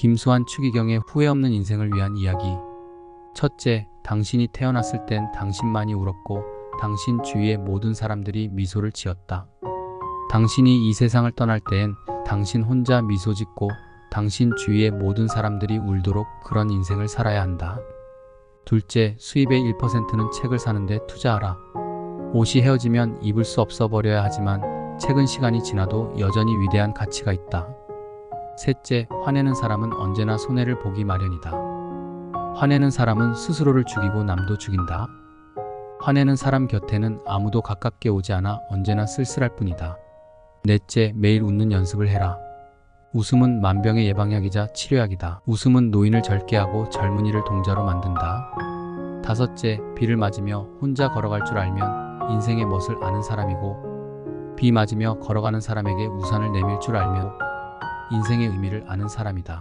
김수환 추기경의 후회 없는 인생을 위한 이야기. 첫째, 당신이 태어났을 땐 당신만이 울었고 당신 주위의 모든 사람들이 미소를 지었다. 당신이 이 세상을 떠날 땐 당신 혼자 미소 짓고 당신 주위의 모든 사람들이 울도록 그런 인생을 살아야 한다. 둘째, 수입의 1%는 책을 사는데 투자하라. 옷이 헤어지면 입을 수 없어 버려야 하지만 책은 시간이 지나도 여전히 위대한 가치가 있다. 셋째, 화내는 사람은 언제나 손해를 보기 마련이다. 화내는 사람은 스스로를 죽이고 남도 죽인다. 화내는 사람 곁에는 아무도 가깝게 오지 않아 언제나 쓸쓸할 뿐이다. 넷째, 매일 웃는 연습을 해라. 웃음은 만병의 예방약이자 치료약이다. 웃음은 노인을 젊게 하고 젊은이를 동자로 만든다. 다섯째, 비를 맞으며 혼자 걸어갈 줄 알면 인생의 멋을 아는 사람이고, 비 맞으며 걸어가는 사람에게 우산을 내밀 줄 알면 인생의 의미를 아는 사람이다.